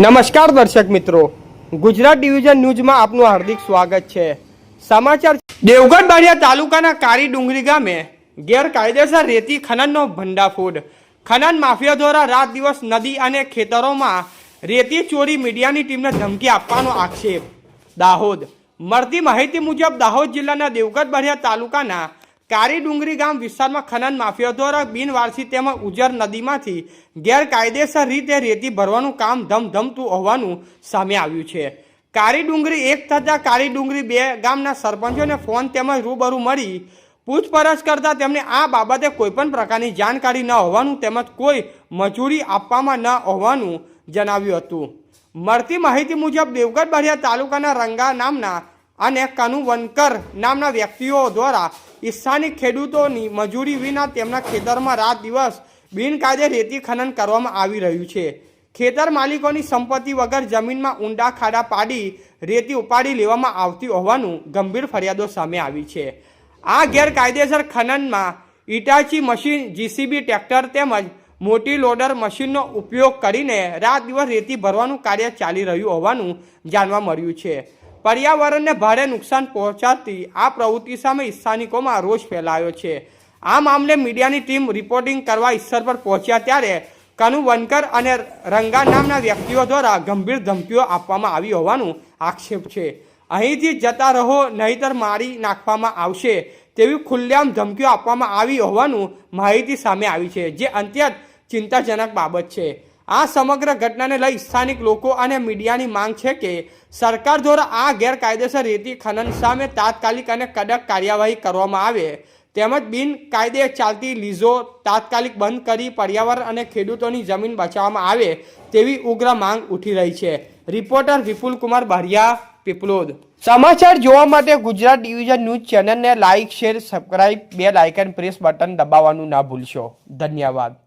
નમસ્કાર દર્શક મિત્રો. ગુજરાત ડિવિઝન ન્યૂઝમાં આપનું હાર્દિક સ્વાગત છે. સમાચાર દેવગઢ બારિયા તાલુકાના કારી ડુંગરી ગામે ગેરકાયદેસર રેતી ખનનનો ભંડાફોડ. ખનન માફિયા દ્વારા રાત દિવસ નદી અને ખેતરોમાં રેતી ચોરી મીડિયાની ટીમને ધમકી આપવાનો આક્ષેપ. દાહોદ. મળતી માહિતી મુજબ દાહોદ જિલ્લાના દેવગઢ બારિયા તાલુકાના કારી ડુંગરી ગામ વિસ્તારમાં ખનન માફિયા દ્વારા બિનવારસી તેમજ ઉજર નદીમાંથી ગેરકાયદેસર રીતે રેતી ભરવાનું કામ ધમધમતું હોવાનું સામે આવ્યું છે. કારી ડુંગરી એક થતાં કારી ડુંગરી બે ગામના સરપંચોને ફોન તેમજ રૂબરૂ મળી પૂછપરછ કરતા તેમને આ બાબતે કોઈપણ પ્રકારની જાણકારી ન હોવાનું તેમજ કોઈ મજૂરી આપવામાં ન હોવાનું જણાવ્યું હતું. મળતી માહિતી મુજબ દેવગઢ બારિયા તાલુકાના રંગા નામના અને કનુવનકર નામના વ્યક્તિઓ દ્વારા સ્થાનિક ખેડૂતોની મજૂરી વિના તેમના ખેતરમાં રાત દિવસ બિનકાયદે રેતી ખનન કરવામાં આવી રહ્યું છે. ખેતર માલિકોની સંપત્તિ વગર જમીનમાં ઊંડા ખાડા પાડી રેતી ઉપાડી લેવામાં આવતી હોવાનું ગંભીર ફરિયાદો સામે આવી છે. આ ગેરકાયદેસર ખનનમાં ઇટાચી મશીન, જીસીબી ટ્રેક્ટર તેમજ મોટી લોડર મશીનનો ઉપયોગ કરીને રાત દિવસ રેતી ભરવાનું કાર્ય ચાલી રહ્યું હોવાનું જાણવા મળ્યું છે. પર્યાવરણને ભારે નુકસાન પહોંચાડતી આ પ્રવૃત્તિ સામે સ્થાનિકોમાં રોષ ફેલાયો છે. આ મામલે મીડિયાની ટીમ રિપોર્ટિંગ કરવા ઈસર પર પહોંચ્યા ત્યારે કનુ વનકર અને રંગા નામના વ્યક્તિઓ દ્વારા ગંભીર ધમકીઓ આપવામાં આવી હોવાનું આક્ષેપ છે. અહીંથી જતા રહો, નહીતર મારી નાખવામાં આવશે તેવી ખુલ્લેઆમ ધમકીઓ આપવામાં આવી હોવાનું માહિતી સામે આવી છે, જે અત્યંત ચિંતાજનક બાબત છે. આ સમગ્ર ઘટનાને લઈ સ્થાનિક લોકો અને મીડિયાની માંગ છે કે સરકાર દ્વારા આ ગેરકાયદેસર રેતી ખનન સામે તાત્કાલિક અને કડક કાર્યવાહી કરવામાં આવે. તેમજ બિનકાયદે ચાલતી લીઝો તાત્કાલિક બંધ કરી પર્યાવરણ અને ખેડૂતોની જમીન બચાવવામાં આવે તેવી ઉગ્ર માંગ ઉઠી રહી છે. રિપોર્ટર વિપુલ કુમાર બારિયા, પીપલોદ. સમાચાર જોવા માટે ગુજરાત ડિવિઝન ન્યૂઝ ચેનલને like share, subscribe, bell icon, press button દબાવવાનું ના ભૂલશો. ધન્યવાદ.